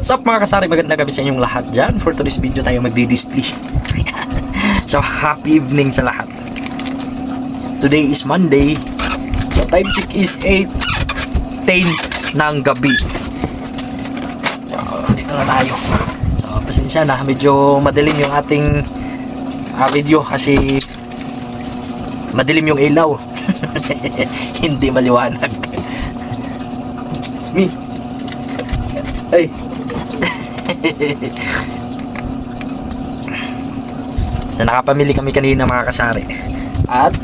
What's up mga kasari? Magandang gabi sa inyong lahat dyan. For today's video tayo magdi-display. so, happy evening sa lahat. Today is Monday. So, time check is 8.10 ng gabi. So, dito na tayo. So, pasensya na. Medyo madilim yung ating ah, video kasi madilim yung ilaw. Hindi maliwanag. Mi. Ay. so nakapamili kami kanina mga kasari. At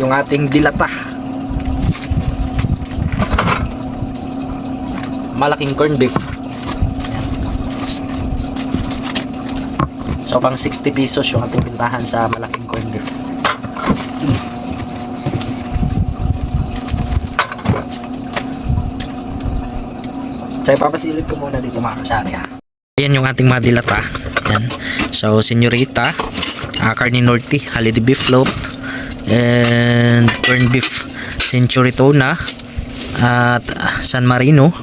yung ating dilata. Malaking corn beef. So pang 60 pesos yung ating pintahan sa malaking corn beef. 60. So ipapasilip ko muna dito mga kasari ha. Ayan yung ating mga dilata. Yan. So, senyorita, uh, carne norte, holiday beef loaf, and corned beef century tuna, at ah, San Marino,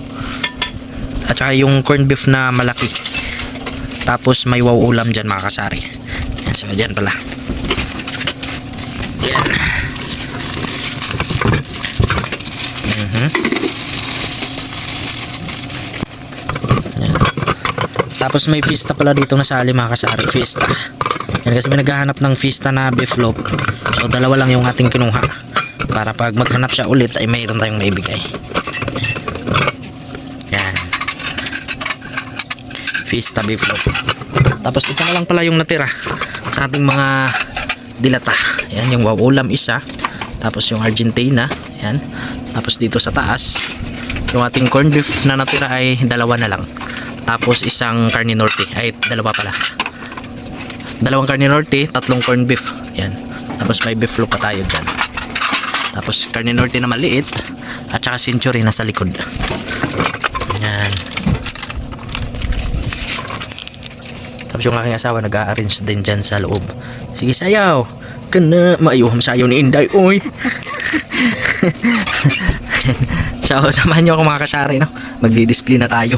at saka yung corned beef na malaki. Tapos may wow ulam dyan mga kasari. Yan, so dyan pala. Tapos may fiesta pala dito na sali mga kasari, fiesta. Yan kasi may naghahanap ng fiesta na beef loaf. So dalawa lang yung ating kinuha. Para pag maghanap siya ulit ay mayroon tayong maibigay. Yan. Fiesta beef loaf. Tapos ito na lang pala yung natira sa ating mga dilata. Yan yung wow ulam isa. Tapos yung Argentina. Yan. Tapos dito sa taas yung ating corned beef na natira ay dalawa na lang. Tapos isang carne norte. Ay, dalawa pala. Dalawang carne norte, tatlong corned beef. Yan. Tapos may beef loaf pa tayo dyan. Tapos carne norte na maliit. At saka century na sa likod. Yan. Tapos yung aking asawa nag-a-arrange din dyan sa loob. Sige, sayaw. Kana, maayuham sayaw ni Inday. Uy. so, samahan nyo ako mga kasari, no? Magdi-display na tayo.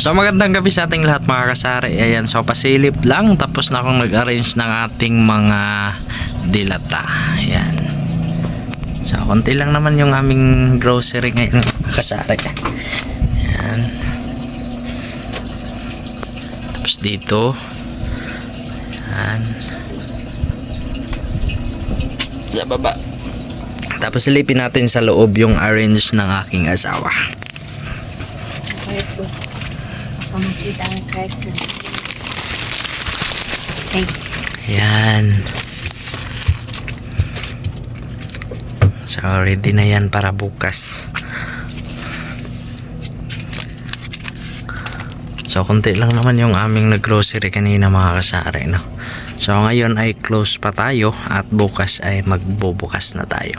So magandang gabi sa ating lahat mga kasari. Ayan, so pasilip lang tapos na akong nag-arrange ng ating mga dilata. Ayan. So konti lang naman yung aming grocery ngayon mga kasari. Ayan. Tapos dito. Ayan. Sa baba. Tapos silipin natin sa loob yung arrange ng aking asawa. Kahit po. Pamakita ang kahit sa... Yan. So, ready na yan para bukas. So, konti lang naman yung aming nag-grocery kanina mga kasari, no? So, ngayon ay close pa tayo at bukas ay magbubukas na tayo.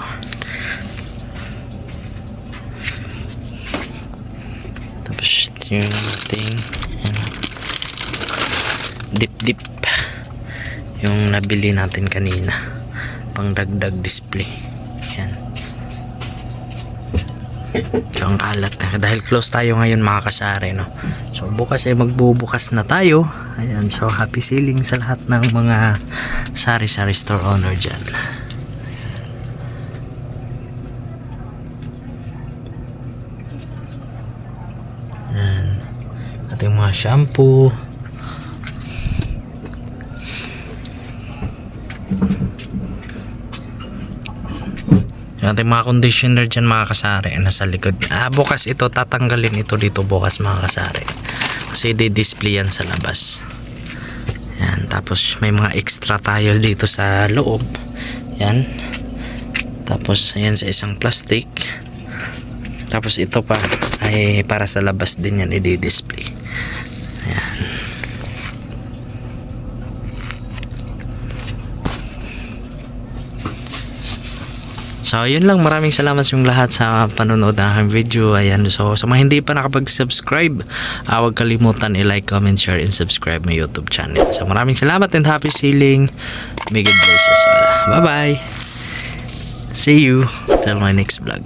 Tapos, yung ating ano, dip-dip yung nabili natin kanina pang dagdag display yan ang kalat. Dahil close tayo ngayon mga kasari, no? So, bukas ay magbubukas na tayo. Ayan, so happy selling sa lahat ng mga sari-sari store owner dyan. Ayan. Ating mga shampoo. Ating mga conditioner dyan mga kasari nasa likod. Ah, bukas ito tatanggalin ito dito bukas mga kasari. Kasi di-display yan sa labas. Yan, tapos may mga extra tayo dito sa loob. Yan. Tapos ayan sa isang plastic. Tapos ito pa ay para sa labas din yan i-display. Ayan. So, yun lang. Maraming salamat sa lahat sa panonood ng aking video. Ayan. So, sa mga hindi pa nakapag-subscribe, ah, huwag kalimutan i-like, comment, share, and subscribe my YouTube channel. So, maraming salamat and happy sailing. May God bless us all. Bye-bye. See you till my next vlog.